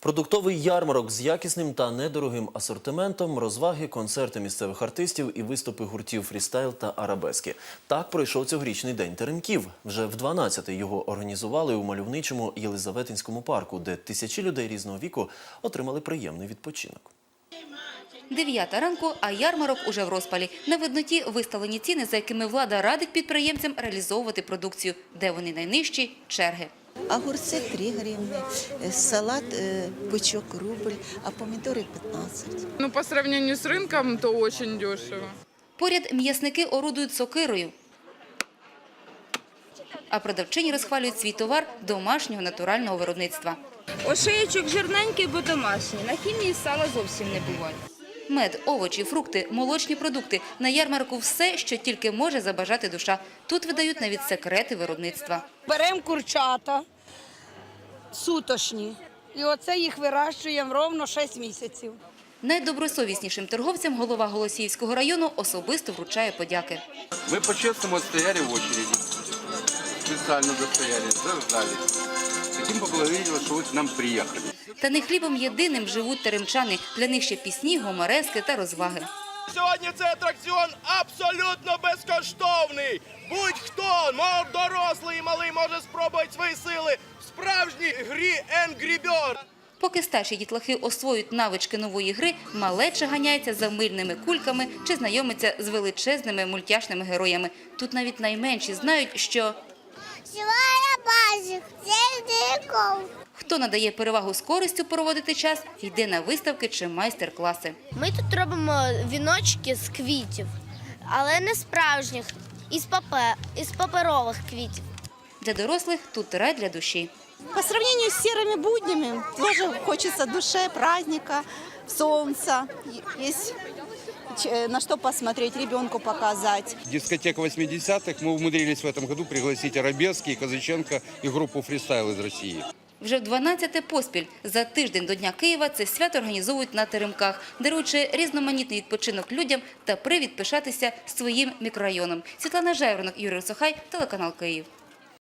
Продуктовий ярмарок з якісним та недорогим асортиментом, розваги, концерти місцевих артистів і виступи гуртів фрістайл та арабески. Так пройшов цьогорічний день теремків. Вже в 12-й його організували у мальовничому Єлизаветинському парку, де тисячі людей різного віку отримали приємний відпочинок. Дев'ята ранку, а ярмарок уже в розпалі. На видноті виставлені ціни, за якими влада радить підприємцям реалізовувати продукцію. Де вони найнижчі – черги Огурцы 3 гривны, э, салат э, бычок рубль, а помидоры 15. Ну, по сравнению с рынком, то очень дешево. Поряд м'ясники орудують сокирою. А продавчині розхвалюють свій товар домашнього натурального виробництва. Ошеєчок жирненький, бо домашній. На хімії сала зовсім не буває. Мед, овочі, фрукти, молочні продукти. На ярмарку все, що тільки може забажати душа. Тут видають навіть секрети виробництва. Беремо курчата сутошні. І оце їх вирощуємо ровно 6 місяців. Найдобросовіснішим торговцям голова Голосіївського району особисто вручає подяки. Мы по-честному отстояли в очереди. Специально достояли, дождались. Хотим поблагодарить вы к нам приехали. Та не хлібом єдиним живуть теремчани. Для них ще пісні, гуморески та розваги. Сьогодні цей атракціон абсолютно безкоштовний. Будь-хто, мов дорослий і малий, може спробувати свої сили в справжній грі Angry Bird. Поки старші дітлахи освоюють навички нової гри, малеча ганяється за мильними кульками чи знайомиться з величезними мультяшними героями. Тут навіть найменші знають, що Сівая базик, цельников. хто надає перевагу з користю проводити час, йде на виставки чи майстер-класи. Ми тут робимо віночки з квітів, але не справжніх, із, папе, із паперових квітів. Для дорослих тут рай для душі. По сравнению с серыми буднями, тоже хочется душе, праздника, солнца. Есть на что посмотреть, ребенку показать. Дискотека 80-х мы умудрились в этом году пригласить Арабески, Казаченко и группу фристайл из России. Вже в 12-те поспіль за тиждень до Дня Києва це свято організовують на теремках, даруючи різноманітний відпочинок людям та привід пишатися своїм мікрорайоном. Світлана Жайворонок, Юрій Сохай, телеканал Київ.